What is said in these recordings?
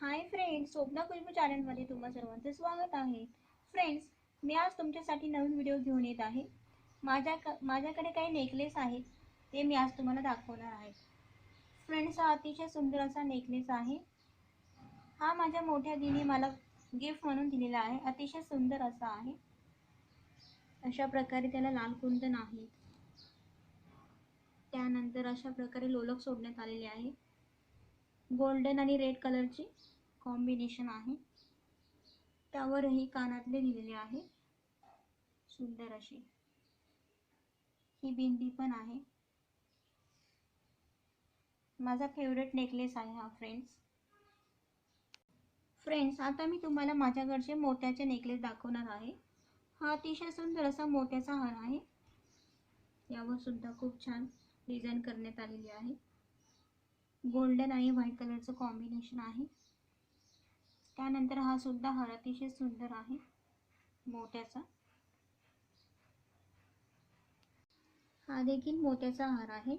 Hi friends Swapna Khushboo चॅनलमध्ये तुम्हा सर्वांचं स्वागत आहे. फ्रेंड्स मी आज तुमच्यासाठी नवीन व्हिडिओ घेऊन येत आहे. माझ्या माझ्याकडे काही नेकलेस आहेत ते मी आज तुम्हाला दाखवणार आहे. फ्रेंड्स हा अतिशय सुंदर असा नेकलेस आहे. हा माझ्या मोठ्या दिनी मला गिफ्ट म्हणून दिलेला आहे. अतिशय सुंदर असा आहे. अशा प्रकारे त्याला लाल कुंदन आहेत त्यानंतर अशा प्रकारे लोलक सोडण्यात आलेले आहे. गोल्डन आणि रेड कलरची कॉम्बिनेशन आहे. त्यावरही कानातले दिलेले आहे. सुंदर अशी. ही बिंदी पण आहे. माझा फेवरेट नेकलेस आहे हा फ्रेंड्स फ्रेंड्स आता मी तुम्हाला माझ्याकडचे मोत्याचे नेकलेस दाखवणार आहे. हा अतिशय सुंदर असा मोत्याचा हार आहे. यावर सुद्धा खूप छान डिझाईन करण्यात आलेली आहे. गोल्डन आणि व्हाईट कलरचं कॉम्बिनेशन आहे. त्यानंतर हा सुद्धा हार अतिशय सुंदर आहे मोत्याचा. हा देखील मोत्याचा हार आहे.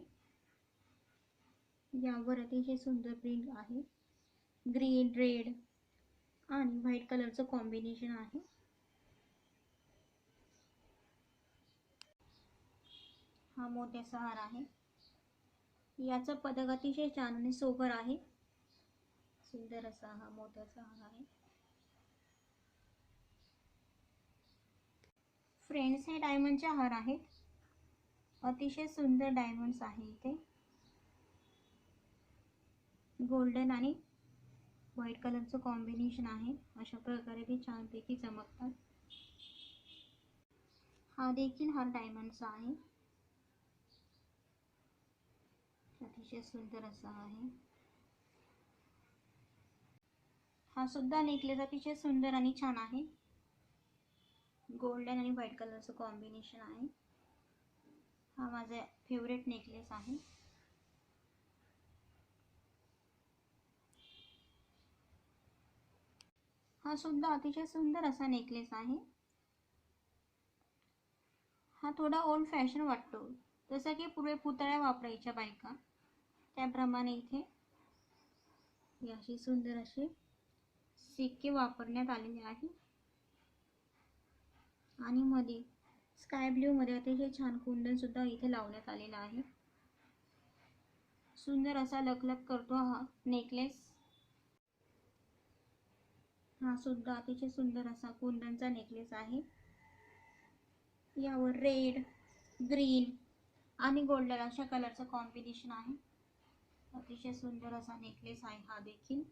यावर अतिशय सुंदर प्रिंट आहे. ग्रीन रेड आणि व्हाईट कलरचं कॉम्बिनेशन आहे. हा मोत्याचा हार आहे. याचं पदक अतिशय छान आणि सोबर आहे. सुंदर असा हा मोत्याचा हार आहे. फ्रेंड्स हे डायमंडचे हार आहेत. अतिशय सुंदर डायमंड्स आहे इथे. गोल्डन आणि व्हाईट कलरचं कॉम्बिनेशन आहे. अशा प्रकारे ते छानपैकी चमकतात. हा देखील हार डायमंडचा आहे. अतिशय सुंदर असा आहे. हा सुद्धा नेकलेस अतिशय सुंदर आणि छान आहे. गोल्डन आणि व्हाईट कलरचं कॉम्बिनेशन आहे. हा माझा फेवरेट नेकलेस आहे. हा सुद्धा अतिशय सुंदर असा नेकलेस आहे. हा थोडा ओल्ड फॅशन वाटतो. जसं की पूर्वी पुतळ्या वापरायच्या बायका. त्याप्रमाणे इथे अशी सुंदर असे सिक्के वापरण्यात आलेले आहे. आणि मध्ये स्काय ब्ल्यूमध्ये अतिशय छान कुंदन सुद्धा इथे लावण्यात आलेला आहे. सुंदर असा लखलख करतो हा नेकलेस. हा सुद्धा अतिशय सुंदर असा कुंदनचा नेकलेस आहे. यावर रेड ग्रीन आणि गोल्डन अशा कलरचं कॉम्बिनेशन आहे. अतिशय सुंदर असा नेकलेस आहे हा देखील.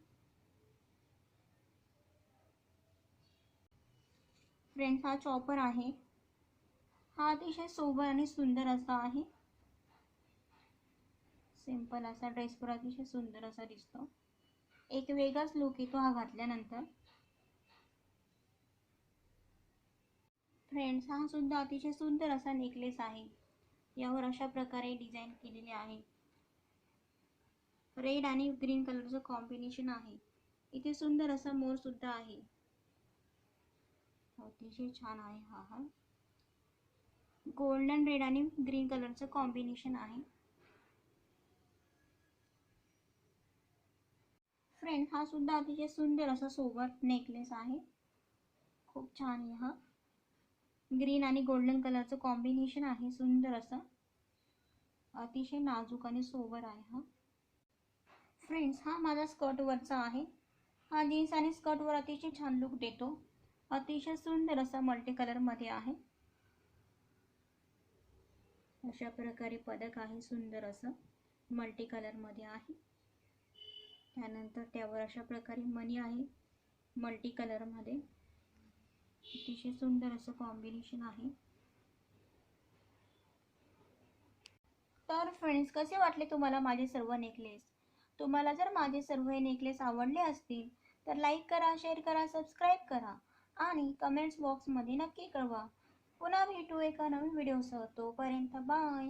फ्रेंड्स हा चॉपर आहे. हा अतिशय सोबर आणि सुंदर असा आहे. सिंपल असा ड्रेसवर अतिशय सुंदर असा दिसतो. एक वेगळाच लुक येतो हा घातल्यानंतर. फ्रेंड्स हा सुद्धा अतिशय सुंदर असा नेकलेस आहे. यावर अशा प्रकारे डिझाईन केलेले आहे. रेड आणि ग्रीन कलरचं कॉम्बिनेशन आहे. इथे सुंदर असा मोर सुद्धा आहे. हो, अतिशय छान आहे हा हा. गोल्डन रेड आणि ग्रीन कलरचं कॉम्बिनेशन आहे. फ्रेंड हा सुद्धा अतिशय सुंदर असा सोबत नेकलेस आहे. खूप छान आहे हा. ग्रीन आणि गोल्डन कलरचं कॉम्बिनेशन आहे सुंदर असं. अतिशय नाजूक आणि सोबर आहे हा. फ्रेंड्स हा माझा स्कर्टवरचा आहे. हा जीन्स आणि स्कर्टवर अतिशय छान लुक देतो. अतिशय सुंदर असा मल्टी कलरमध्ये आहे. अशा प्रकारे पदक आहे सुंदर असं मल्टी कलरमध्ये आहे. त्यानंतर त्यावर अशा प्रकारे मनी आहे मल्टी कलरमध्ये अतिशय सुंदर असं कॉम्बिनेशन आहे. तर फ्रेंड्स कसे वाटले तुम्हाला माझे सर्व नेकलेस तुम्हाला जर माझे सर्व हे नेकलेस आवडले असतील तर लाईक करा शेअर करा सबस्क्राईब करा आणि कमेंट्स बॉक्समध्ये नक्की कळवा. पुन्हा भेटू एका नवीन व्हिडिओसह तोपर्यंत बाय